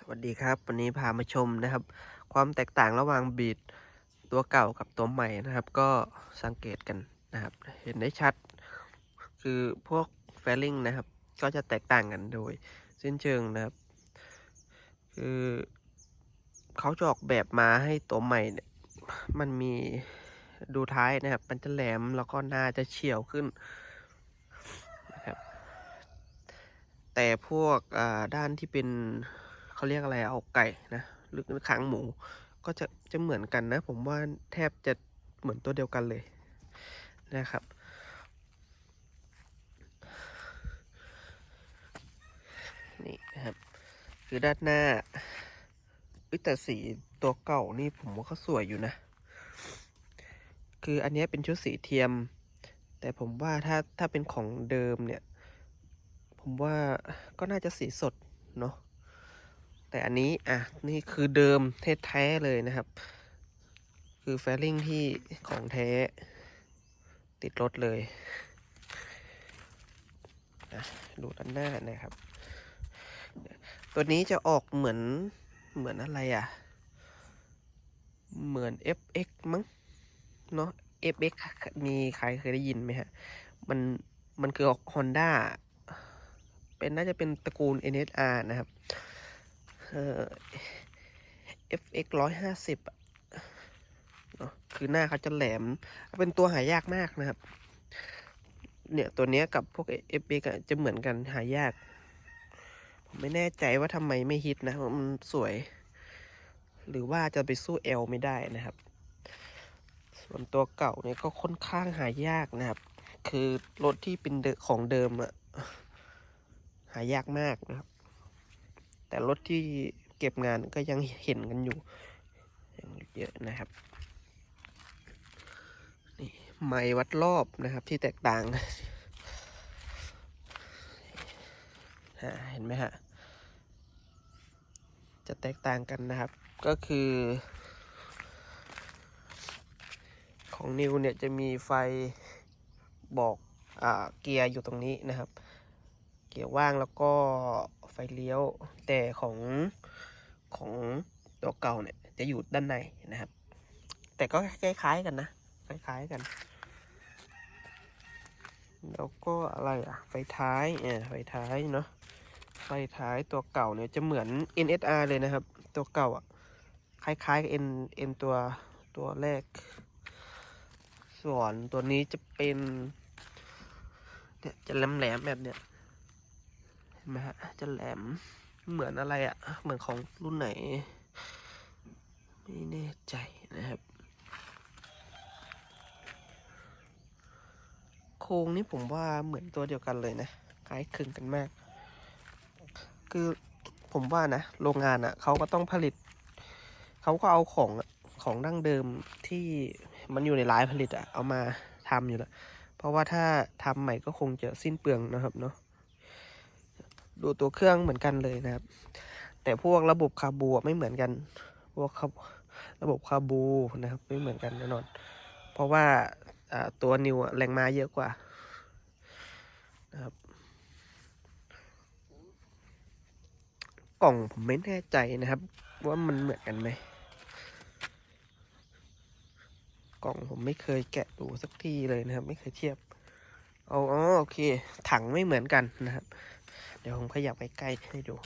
สวัสดีครับ วันนี้พามาชมนะครับ ความแตกต่างระหว่างบีดตัวเก่ากับตัวใหม่นะครับ ก็สังเกตกันนะครับ เห็นได้ชัด คือพวกแฟลลิงนะครับ ก็จะแตกต่างกันโดยสิ้นเชิงนะครับ คือเขาจะออกแบบมาให้ตัวใหม่เนี่ยมันมีดูท้ายนะครับ มันจะแหลมแล้วก็หน้าจะเฉียวขึ้นนะครับ แต่พวกด้านที่เป็น เขาเรียกอะไรเอาไก่นะหรือขางหมูก็จะจะเหมือนกันนะ ผมว่าแทบจะเหมือนตัวเดียวกันเลยนะครับ นี่นะครับ คือด้านหน้าวิแต่สีตัวเก่านี่ผมว่าเขาสวยอยู่นะ คืออันนี้เป็นชุดสีเทียม แต่ผมว่าถ้าถ้าเป็นของเดิมเนี่ย ผมว่าก็น่าจะสีสดเนาะ แต่อันนี้อะนี่คือเดิมแท้ๆเลยนะครับ คือแฟลิงที่ของแท้ ติดรถเลยดูด้านหน้านะครับ ตัวนี้จะออกเหมือนเหมือนอะไรอะ เหมือน FX มั้งเนาะ FX มีใครเคยได้ยินไหมฮะ มันมันคือออก Honda เป็นน่าจะเป็นตระกูล NSR นะครับ FX ร้อยห้าสิบเนาะคือหน้าเขาจะแหลม เป็นตัวหายากมากนะครับ เนี่ยตัวเนี้ยกับพวก FX อจะเหมือนกันหายาก ผมไม่แน่ใจว่าทำไมไม่ฮิตนะว่ามันสวย หรือว่าจะไปสู้ L ไม่ได้นะครับ ส่วนตัวเก่าเนี่ยก็ค่อนข้างหายากนะครับ คือรถที่เป็นของเดิมอะหายากมากนะครับ แต่รถที่เก็บงานก็ยังเห็นกันอยู่ยังเยอะนะครับนี่ไม้วัดรอบนะครับที่แตกต่างฮะเห็นไหมฮะจะแตกต่างกันนะครับ ก็คือ ของนิวเนี่ยจะมีไฟบอกอเกียร์อยู่ตรงนี้นะครับ เกียร์ว่างแล้วก็ไฟเลี้ยว แต่ของของตัวเก่าเนี่ยจะอยู่ด้านในนะครับ แต่ก็คล้ายๆกันนะ คล้ายๆกัน แล้วก็อะไรอะไฟท้ายเนี่ยไฟท้ายเนาะไฟท้ายตัวเก่าเนี่ยจะเหมือน NSR เลยนะครับ ตัวเก่าอะคล้ายๆกับ N N ตัวตัวแรก ส่วนตัวนี้จะเป็นเนี่ยจะแหลมๆแบบเนี้ย ไหมฮะจะแหลมเหมือนอะไรอะ่ะ เหมือนของรุ่นไหน ไม่แน่ใจนะครับ โครงนี่ผมว่าเหมือนตัวเดียวกันเลยนะคล้ายคลึงกันมาก คือผมว่านะ โรงงานอะ่ะเขาก็ต้องผลิต เขาก็เอาของของดั้งเดิมที่มันอยู่ในร้านผลิตอะเอามาทำอยู่แล้ว เพราะว่าถ้าทำใหม่ก็คงจะสิ้นเปลืองนะครับเนาะ ดูตัวเครื่องเหมือนกันเลยนะครับ แต่พวกระบบคาบูไม่เหมือนกัน พวกคาระบบคาบูนะครับ ไม่เหมือนกันแน่นอน เพราะว่าตัวนิวแรงม้าเยอะกว่านะครับกล่องผมไม่แน่ใจนะครับ ว่ามันเหมือนกันไหมกล่องผมไม่เคยแกะดูสักทีเลยนะครับ ไม่เคยเทียบเอาอ๋อโอเค ถังไม่เหมือนกันนะครับ เดี๋ยวผมขยับไปใกล้ให้ดู